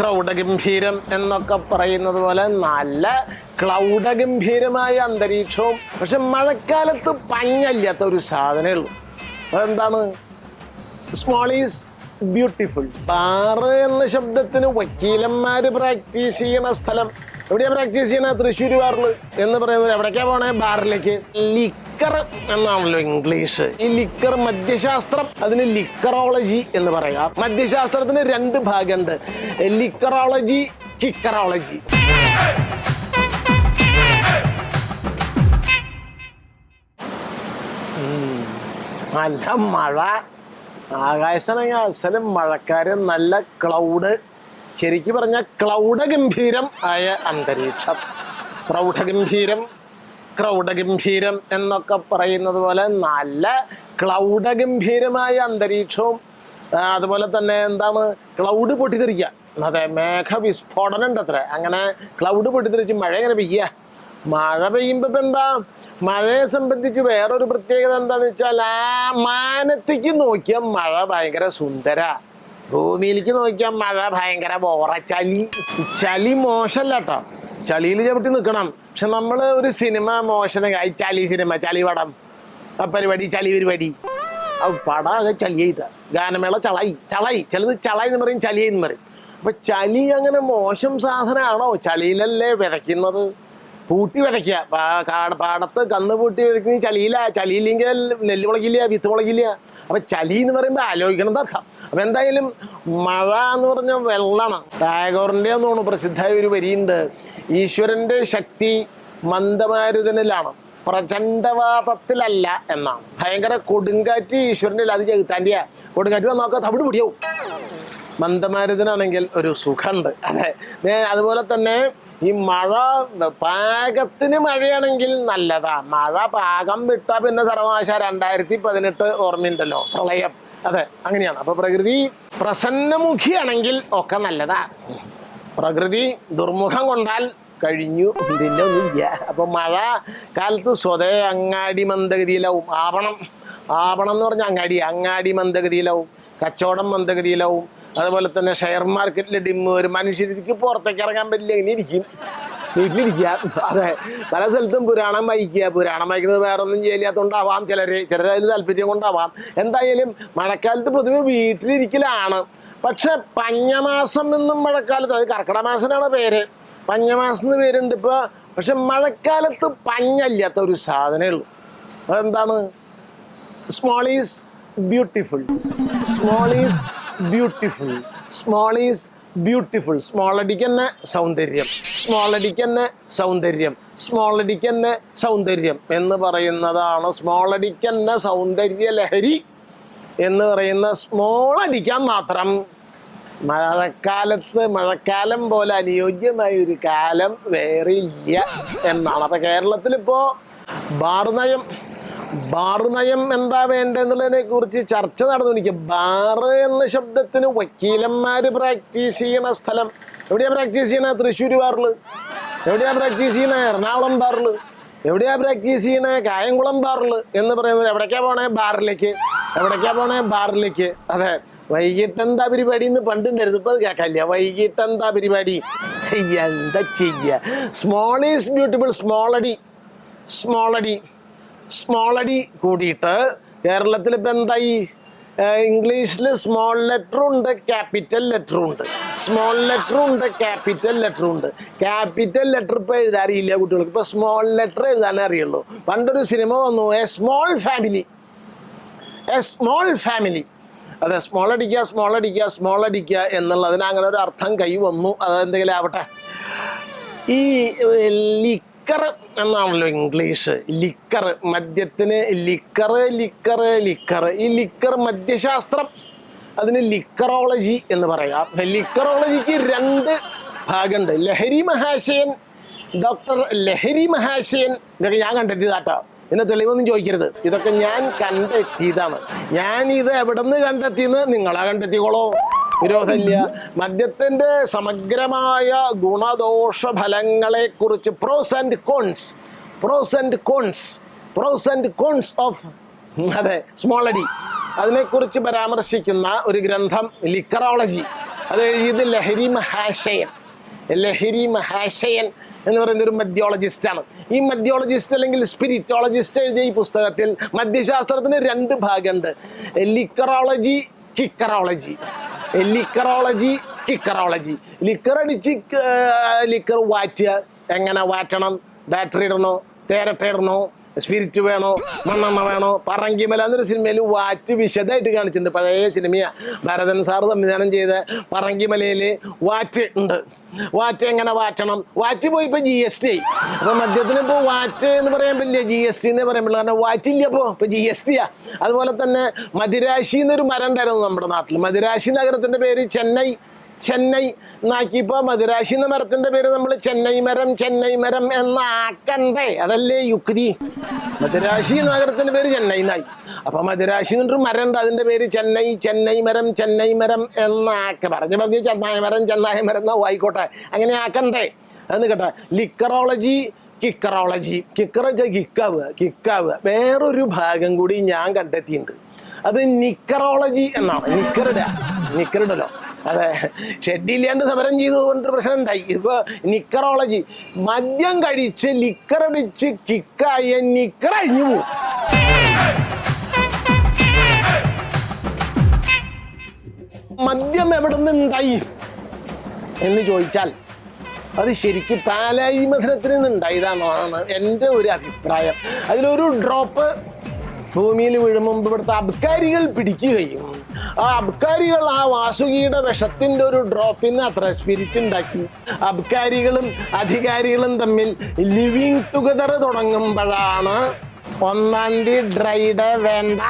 ക്രൗഡഗംഭീരം എന്നൊക്കെ പറയുന്നത് പോലെ നല്ല ക്ലൗഡഗംഭീരമായ അന്തരീക്ഷവും. പക്ഷെ മഴക്കാലത്ത് പഞ്ഞല്ലാത്ത ഒരു സാധനമേ ഉള്ളൂ. അതെന്താണ്? സ്മോൾ ഈസ് ബ്യൂട്ടിഫുൾ ബാറ് എന്ന ശബ്ദത്തിന് വക്കീലന്മാർ പ്രാക്ടീസ് ചെയ്യണ സ്ഥലം. എവിടെയാ പ്രാക്ടീസ് ചെയ്യണ തൃശ്ശൂർ ബാറിൽ എന്ന് പറയുന്നത് എവിടേക്കാ പോണേ? ബാറിലേക്ക്. ലിക്കർ എന്നാണല്ലോ ഇംഗ്ലീഷ്. ഈ ലിക്കർ മദ്യശാസ്ത്രം അതിന് ലിക്കറോളജി എന്ന് പറയാം മദ്യശാസ്ത്രത്തിന് രണ്ട് ഭാഗമുണ്ട്. ലിക്കറോളജി കിക്കറോളജി. നല്ല മഴ. ആകാശണെങ്കിൽ അവസരം മഴക്കാരൻ നല്ല ക്ലൗഡ് ശരിക്കും പറഞ്ഞ ക്ലൗഡഗംഭീരം ആയ അന്തരീക്ഷം. പ്രൗഢഗംഭീരം ക്രൗഡഗംഭീരം എന്നൊക്കെ പറയുന്നത് പോലെ നല്ല ക്ലൗഡഗംഭീരമായ അന്തരീക്ഷവും അതുപോലെ തന്നെ എന്താണ് ക്ലൗഡ് പൊട്ടിത്തെറിക്കുക. അതെ മേഘവിസ്ഫോടനം ഉണ്ട് അത്ര അങ്ങനെ ക്ലൗഡ് പൊട്ടിത്തെറിച്ച് മഴ എങ്ങനെ പെയ്യുക മഴ പെയ്യുമ്പോ ഇപ്പം എന്താ മഴയെ സംബന്ധിച്ച് വേറൊരു പ്രത്യേകത എന്താന്ന് വെച്ചാൽ ആ മാനത്തേക്ക് നോക്കിയാൽ മഴ ഭയങ്കര സുന്ദര. ഭൂമിയിലേക്ക് നോക്കിയാൽ മഴ ഭയങ്കര ബോറ ചളി ചളി മോശമല്ല കേട്ടോ. ചളിയിൽ ചവിട്ടി നിൽക്കണം പക്ഷെ നമ്മൾ ഒരു സിനിമ മോശം ചളി സിനിമ ചളി പടം. പരിപാടി ചളി പരിപാടി. ആ പടം ആകെ ചളിയായിട്ട. ഗാനമേള ചളായി ചളായി. ചിലത് ചളായി എന്ന് പറയും ചളിയായി എന്ന് പറയും. അപ്പൊ ചളി അങ്ങനെ മോശം സാധനമാണോ? ചളിയിലല്ലേ വിതയ്ക്കുന്നത്? പൂട്ടി വിതയ്ക്കുക പാടത്ത് കന്ന് പൂട്ടി വിതയ്ക്കുന്ന ചളിയില്ല ചളിയില്ലെങ്കിൽ നെല്ല് മുളകില്ല വിത്ത് മുളകില്ല. അപ്പൊ ചളി എന്ന് പറയുമ്പോൾ ആലോചിക്കണം അർത്ഥം അപ്പൊ എന്തായാലും മഴ എന്ന് പറഞ്ഞ വെള്ളമാണ്. ടാഗോറിന്റെ തോന്നുന്നു പ്രസിദ്ധമായ ഒരു വരിയുണ്ട്. ഈശ്വരന്റെ ശക്തി മന്ദമാരുതനിലാണ്. പ്രചണ്ഡവാദത്തിലല്ല എന്നാണ്. ഭയങ്കര കൊടുങ്കാറ്റ് ഈശ്വരന്റെ അത് ചെകുത്താന്റെ കൊടുങ്കാറ്റ് വന്നാൽ നോക്കാം തവിട് പിടിയാവും. മന്ദമാരുതനാണെങ്കിൽ ഒരു സുഖമുണ്ട്. അതെ. അതുപോലെ തന്നെ ഈ മഴ പാകത്തിന് മഴയാണെങ്കിൽ നല്ലതാ. മഴ പാകം വിട്ടാ പിന്നെ സർവനാശ. രണ്ടായിരത്തി പതിനെട്ട് ഓർമ്മയുണ്ടല്ലോ. പ്രളയം. അതെ അങ്ങനെയാണ്. അപ്പൊ പ്രകൃതി പ്രസന്നമുഖിയാണെങ്കിൽ ഒക്കെ നല്ലതാ. പ്രകൃതി ദുർമുഖം കൊണ്ടാൽ കഴിഞ്ഞു. ഇതിന്റെ ഒന്നുമില്ല അപ്പൊ മഴ കാലത്ത് സ്വതേ അങ്ങാടി മന്ദഗതിയിലാവും. ആവണം. ആവണം എന്ന് പറഞ്ഞാൽ അങ്ങാടി. അങ്ങാടി മന്ദഗതിയിലാവും. കച്ചവടം മന്ദഗതിയിലാവും. അതുപോലെ തന്നെ ഷെയർ മാർക്കറ്റിലെ ഡിമ്മ് ഒരു മനുഷ്യർക്ക് പുറത്തേക്ക് ഇറങ്ങാൻ പറ്റില്ല ഇങ്ങനെ ഇരിക്കും. വീട്ടിലിരിക്കുക. അതെ പല സ്ഥലത്തും പുരാണം വായിക്കുക. പുരാണം വായിക്കുന്നത് വേറെ ഒന്നും ചെയ്യാത്തതുകൊണ്ടാവാം ചിലര്. ചിലർ അതിൽ താല്പര്യം കൊണ്ടാവാം. എന്തായാലും മഴക്കാലത്ത് പൊതുവെ വീട്ടിലിരിക്കലാണ്. പക്ഷെ പഞ്ഞമാസം എന്നും മഴക്കാലത്ത് അത് കർക്കിടക മാസനാണ് പേര്. പഞ്ഞമാസം എന്ന് പേരുണ്ട് ഇപ്പൊ. പക്ഷെ മഴക്കാലത്ത് പഞ്ഞല്ലാത്ത ഒരു സാധനമേ ഉള്ളൂ. അതെന്താണ്? Small is beautiful small is beautiful small is beautiful small തന്നെ സൗന്ദര്യം. സ്മോൾ തന്നെ സൗന്ദര്യം. സ്മോൾ തന്നെ സൗന്ദര്യം എന്ന് പറയുന്നതാണ് സ്മോൾ തന്നെ സൗന്ദര്യ ലഹരി എന്ന് പറയുന്ന സ്മോൾ അടിക്കാൻ മാത്രം. മഴക്കാലത്ത് മഴക്കാലം പോലെ അനുയോജ്യമായ ഒരു കാലം വേറെ ഇല്ല എന്നാണ്. അപ്പൊ കേരളത്തിലിപ്പോ ബാർ നയം ബാർ നയം എന്താ വേണ്ടതെന്നുള്ളതിനെ കുറിച്ച് ചർച്ച നടന്നുകൊണ്ടിരിക്കുക ബാറ് എന്ന ശബ്ദത്തിന് വക്കീലന്മാര് പ്രാക്ടീസ് ചെയ്യണ സ്ഥലം. എവിടെയാ പ്രാക്ടീസ് ചെയ്യണ? തൃശ്ശൂർ ബാറിൽ എവിടെയാ പ്രാക്ടീസ് ചെയ്യണ? എറണാകുളം ബാറിൽ എവിടെയാ പ്രാക്ടീസ് ചെയ്യണ? കായംകുളം ബാറിൽ എന്ന് പറയുന്നത് എവിടേക്കാ പോണേ? ബാറിലേക്ക്. എവിടേക്കാ പോണേ? ബാറിലേക്ക്. അതെ വൈകിട്ട് എന്താ പരിപാടി എന്ന് പണ്ടുണ്ടായിരുന്നു. ഇപ്പൊ അത് കേൾക്കാനില്ല. വൈകിട്ട് എന്താ പരിപാടി? എന്താ ചെയ്യ? സ്മോൾ ഈസ് ബ്യൂട്ടിഫുൾ സ്മോൾ അടി. സ്മോൾ അടി കൂടിയിട്ട് കേരളത്തിൽ ഇപ്പം എന്തായി? ഇംഗ്ലീഷിൽ സ്മോൾ ലെറ്ററും ഉണ്ട് ക്യാപിറ്റൽ ലെറ്ററും ഉണ്ട്. സ്മോൾ ലെറ്ററും ഉണ്ട് ക്യാപിറ്റൽ ലെറ്ററും ഉണ്ട്. ക്യാപിറ്റൽ ലെറ്റർ ഇപ്പോൾ എഴുതാറിയില്ല കുട്ടികൾക്ക്. ഇപ്പോൾ സ്മോൾ ലെറ്റർ എഴുതാനേ അറിയുള്ളൂ. പണ്ടൊരു സിനിമ വന്നു a small family a small family അതെ സ്മോൾ അടിക്കുക സ്മോൾ അടിക്കുക സ്മോൾ അടിക്കുക എന്നുള്ളതിന് അങ്ങനെ ഒരു അർത്ഥം കൈ വന്നു. അതെന്തെങ്കിലും ആവട്ടെ. ഈ ലിക്കർ എന്നാണല്ലോ ഇംഗ്ലീഷ്. ലിക്കർ മദ്യത്തിന് ലിക്കർ ലിക്കർ ലിക്കർ. ഈ ലിക്കർ മദ്യശാസ്ത്രം അതിന് ലിക്കറോളജി എന്ന് പറയാം. ലിക്കറോളജിക്ക് രണ്ട് ഭാഗമുണ്ട്. ലഹരി മഹാശയൻ ഡോക്ടർ ലഹരി മഹാശയൻ ഇതൊക്കെ ഞാൻ കണ്ടെത്തിയതാട്ടോ എന്നെ തെളിവൊന്നും ചോദിക്കരുത്. ഇതൊക്കെ ഞാൻ കണ്ടെത്തിയതാണ്. ഞാൻ ഇത് എവിടെ നിന്ന് കണ്ടെത്തിയെന്ന് നിങ്ങളാ കണ്ടെത്തിക്കോളോ. വിരോധമില്ല. മദ്യത്തിന്റെ സമഗ്രമായ ഗുണദോഷ ഫലങ്ങളെ കുറിച്ച് pros and cons pros and cons pros and cons of അതെ അടി അതിനെക്കുറിച്ച് പരാമർശിക്കുന്ന ഒരു ഗ്രന്ഥം ലിക്കറോളജി. അത് എഴുതിയത് ലഹരി മഹാശയൻ. ലഹരി മഹാശയൻ എന്ന് പറയുന്ന ഒരു മദ്യോളജിസ്റ്റാണ് ഈ മദ്യോളജിസ്റ്റ് അല്ലെങ്കിൽ സ്പിരിറ്റോളജിസ്റ്റ് എഴുതിയ ഈ പുസ്തകത്തിൽ മദ്യശാസ്ത്രത്തിന് രണ്ട് ഭാഗമുണ്ട്. Liquorology kickerology. Liquorology kickerology liquor അടിച്ച് ലിക്കർ വാറ്റുക എങ്ങനെ വാറ്റണം? ബാറ്ററി ഇടണോ? തേരട്ട ഇടണോ? സ്പിരിറ്റ് വേണോ? മണ്ണെണ്ണ വേണോ? പറങ്കിമല എന്നൊരു സിനിമയിൽ വാറ്റ് വിശദമായിട്ട് കാണിച്ചിട്ടുണ്ട്. പഴയ സിനിമയാ. ഭരതൻ സാർ സംവിധാനം ചെയ്ത പറങ്കിമലയിൽ വാറ്റ് ഉണ്ട്. വാറ്റ് എങ്ങനെ വാറ്റണം? വാറ്റ് പോയി ഇപ്പൊ ജി എസ് ടി അപ്പൊ മദ്യത്തിന് ഇപ്പൊ വാറ്റ് എന്ന് പറയാൻ പറ്റില്ല. ജി എസ് ടി എന്ന് പറയാൻ പറ്റില്ല കാരണം വാറ്റില്ല ഇല്ല ഇപ്പൊ. ഇപ്പൊ ജി എസ് ടിയാ അതുപോലെ തന്നെ മദിരാശി എന്നൊരു മരം ഉണ്ടായിരുന്നു നമ്മുടെ നാട്ടിൽ മദിരാശി നഗരത്തിന്റെ പേര് ചെന്നൈ. ചെന്നൈ എന്നാക്കിയപ്പോൾ മധുരാശി എന്ന മരത്തിന്റെ പേര് നമ്മൾ ചെന്നൈ മരം ചെന്നൈ മരം എന്നാക്കണ്ടേ അതല്ലേ യുക്തി. മദിരാശി നഗരത്തിന്റെ പേര് ചെന്നൈ എന്നായി അപ്പൊ മധുരാശി എന്നൊരു മരം ഉണ്ട് അതിന്റെ പേര് ചെന്നൈ ചെന്നൈ മരം ചെന്നൈ മരം എന്നാക്ക പറഞ്ഞു പറഞ്ഞ് ചെന്നായ മരം ചെന്നായ മരം എന്നാ ആയിക്കോട്ടെ അങ്ങനെ ആക്കണ്ടേ? എന്ന് കേട്ടെ. ലിക്കറോളജി കിക്കറോളജി. കിക്കറ കിക്കാവ് കിക്കാവ്. വേറൊരു ഭാഗം കൂടി ഞാൻ കണ്ടെത്തിയിട്ടുണ്ട്. അത് നിക്കറോളജി എന്നാണ്. നിക്കറിട. നിക്കറിടലോ. അതെ. ഷെഡില്ലാണ്ട് സമരം ചെയ്തുകൊണ്ട് പ്രശ്നം ഉണ്ടായി ഇപ്പൊ നിക്കറോളജി. മദ്യം കഴിച്ച് ലിക്കറടിച്ച് കിക്കായ നിക്കർ അഴിഞ്ഞു മദ്യം എവിടെ നിന്നുണ്ടായി എന്ന് ചോദിച്ചാൽ അത് ശരിക്ക് പാലായി മധുരത്തിൽ നിന്ന് ഉണ്ടായതാണെന്നാണ് എന്റെ ഒരു അഭിപ്രായം. അതിലൊരു ഡ്രോപ്പ് ഭൂമിയിൽ വീഴുമ്പോൾ ഇവിടുത്തെ അബ്കാരികൾ പിടിക്കുകയും ആ അബ്കാരികൾ ആ വാസുകിയുടെ വിഷത്തിന്റെ ഒരു ഡ്രോപ്പിൽ നിന്ന് അത്ര സ്പിരിറ്റ് ഉണ്ടാക്കി അബ്കാരികളും അധികാരികളും തമ്മിൽ ലിവിങ് ടുഗദർ തുടങ്ങുമ്പോഴാണ് ഒന്നാം തീയതി ഡ്രൈഡേ വേണ്ട.